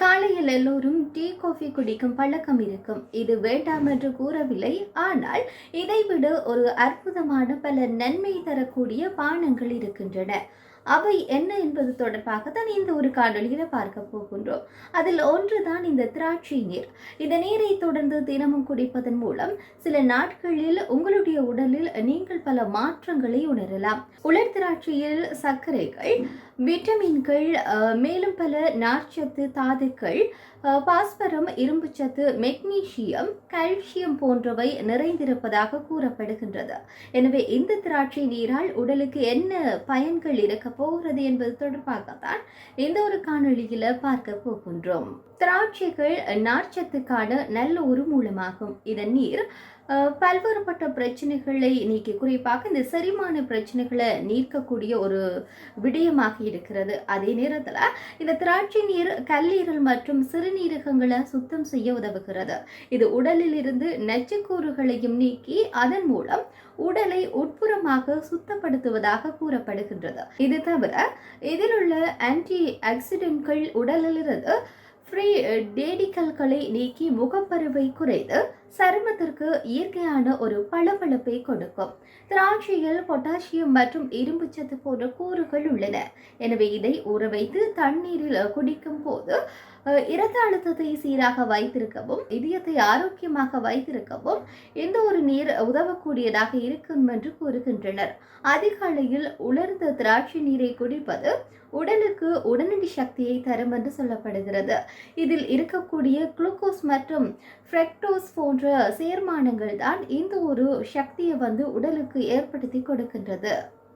காலையில் எல்லோரும் tea coffee குடிக்கும் பழக்கம் இருக்கும். இது வேண்டாம் என்று கூறவில்லை. ஆனால் இதைவிட ஒரு அற்புதமான பல நன்மை தரக்கூடிய பானங்கள் இருக்கின்றன. அவை என்ன என்பது தொடர்பாக தான் இந்த ஒரு காணொலியில் பார்க்க போகின்றோம். அதில் ஒன்றுதான் இந்த திராட்சை நீர். இந்த நீரை தொடர்ந்து தினமும் குடிப்பதன் மூலம் சில நாட்களில் உங்களுடைய உடலில் நீங்கள் பல மாற்றங்களை உணரலாம். உலர் திராட்சையில் சர்க்கரைகள் விட்டமின்கள் மேலும் பல நார்ச்சத்து தாதுக்கள் பாஸ்பரம் இரும்புச்சத்து மெக்னீசியம் கால்சியம் போன்றவை நிறைந்திருப்பதாக கூறப்படுகின்றது. எனவே இந்த திராட்சை நீரால் உடலுக்கு என்ன பயன்கள் இருக்க போகிறது என்பது தொடர்பாகத்தான் இந்த ஒரு காணொளியில் பார்க்க போகின்றோம். திராட்சைகள் நார்ச்சத்துக்கான நல்ல ஒரு மூலமாகும். இதன் நீர் பல்வேறுபட்ட பிரச்சனைகளை நீக்கி குறிப்பாக இந்த செரிமான பிரச்சனைகளை நீக்கக்கூடிய ஒரு விடயமாக இருக்கிறது. அதே நேரத்தில் இந்த திராட்சை நீர் கல்லீரல் மற்றும் சிறுநீரகங்களை சுத்தம் செய்ய உதவுகிறது. இது உடலில் இருந்து நச்சுக்கூறுகளையும் நீக்கி அதன் மூலம் உடலை உட்புறமாக சுத்தப்படுத்துவதாக கூறப்படுகின்றது. இது தவிர இதில் உள்ள ஆன்டி ஆக்சிடென்ட்கள் உடலிலிருந்து ஃப்ரீ டேடிக்கல்களை நீக்கி முகப்பருவை குறைத்து சருமத்திற்கு இயற்கையான ஒரு பளபளப்பை கொடுக்கும். திராட்சையில் பொட்டாசியம் மற்றும் இரும்புச்சத்து போன்ற கூறுகள் உள்ளன. எனவே இதை ஊற வைத்து தண்ணீரில் குடிக்கும் போது இரத்த அழுத்தத்தை சீராக வைத்திருக்கவும் இதயத்தை ஆரோக்கியமாக வைத்திருக்கவும் இந்த ஒரு நீர் உதவக்கூடியதாக இருக்கும் என்று கூறுகின்றனர். அதிகாலையில் உலர்ந்த திராட்சை நீரை குடிப்பது உடலுக்கு உடனடி சக்தியை தரும் என்று சொல்லப்படுகிறது. இதில் இருக்கக்கூடிய குளுக்கோஸ் மற்றும் ஃப்ரெக்டோஸ் போன்ற போன்ற சேர்மானங்கள் தான் இந்த ஒரு சக்தியை வந்து உடலுக்கு ஏற்படுத்தி கொடுக்கின்றது.